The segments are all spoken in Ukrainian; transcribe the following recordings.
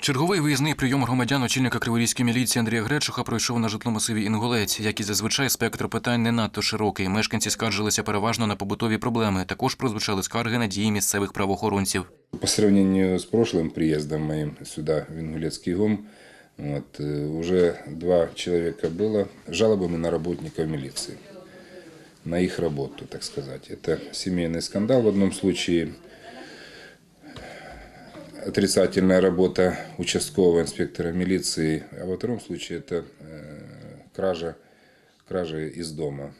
Черговий виїзний прийом громадян очільника Криворізької міліції Андрія Гречуха пройшов на житломасиві Інгулець. Як і зазвичай, спектр питань не надто широкий. Мешканці скаржилися переважно на побутові проблеми. Також прозвучали скарги на дії місцевих правоохоронців. По сравнению с прошлым приездом моим сюда, в Ингулецкий ГОМ, вот, э, уже два человека было жалобами на работников милиции, на их работу, так сказать. Это семейный скандал в одном случае, отрицательная работа участкового инспектора милиции, а во втором случае это э, кража, кража из дома.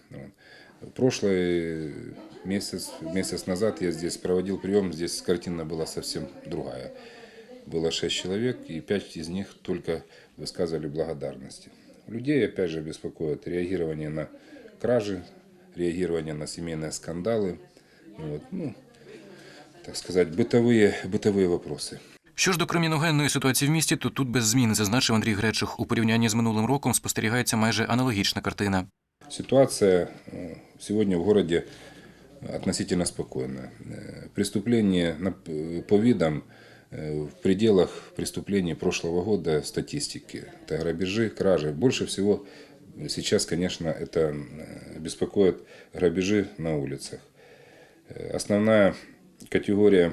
Прошлый месяц, месяц назад я здесь проводил прием, здесь картина была совсем другая. Было шесть человек, и пять из них только высказывали благодарности. Людей, опять же, беспокоит реагирование на кражи, реагирование на семейные скандалы, вот, ну, так сказать, бытовые, бытовые вопросы. Що ж до криміногенної ситуації в місті, то тут без змін, зазначив Андрій Гречух. У порівнянні з минулим роком спостерігається майже аналогічна картина. Ситуация э, сегодня в городе относительно спокойная. Э, Преступления на- э, по видам э, в пределах преступлений прошлого года статистики. Это грабежи, кражи. Больше всего сейчас, конечно, это э, беспокоит грабежи на улицах. Э, Основная категория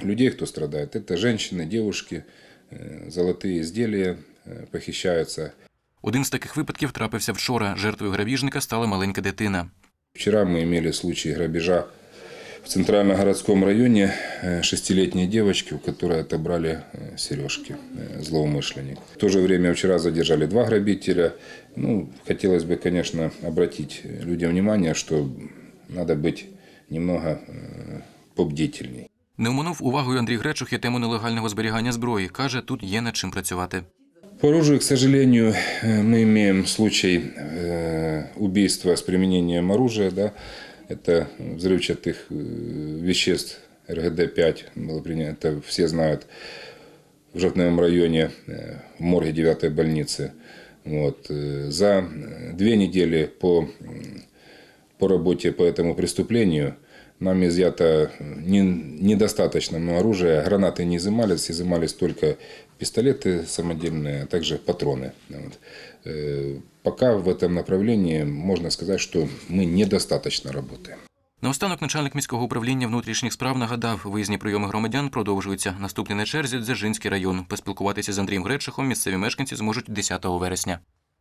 людей, кто страдает, это женщины, девушки, э, золотые изделия э, похищаются. Один з таких випадків трапився вчора. Жертвою грабіжника стала маленька дитина. Вчера мы имели случай грабежа в центральном-городском районе э, шестилетней девочки, у которой отобрали э, сережки, э, злоумышленник. В то же время вчера задержали два грабителя. Ну, хотелось бы, конечно, обратить людям внимание, что надо быть немного э, побдительней. Не оминув увагою Андрій Гречух і тему нелегального зберігання зброї. Каже, тут є над чим працювати. По оружию, к сожалению, э, мы имеем случай э, убийства с применением оружия. Да? Это взрывчатых э, веществ РГД-5 было принято, это все знают, в Жовтневом районе, э, в морге 9 больницы. Вот. э, За э, две недели по, м, по работе по этому преступлению нам изъято э, не- недостаточно много оружия. Гранаты не изымались, изымались только пистолеты самодельные, а также патроны. Вот. Э, Пока в этом направлении можно сказать, что мы недостаточно работаем. Наостанок начальник міського управління внутрішніх справ нагадав, виїзні прийоми громадян продовжуються. Наступний на черзі Дзержинський район. Поспілкуватися з Андрієм Гречухом місцеві мешканці зможуть 10 вересня.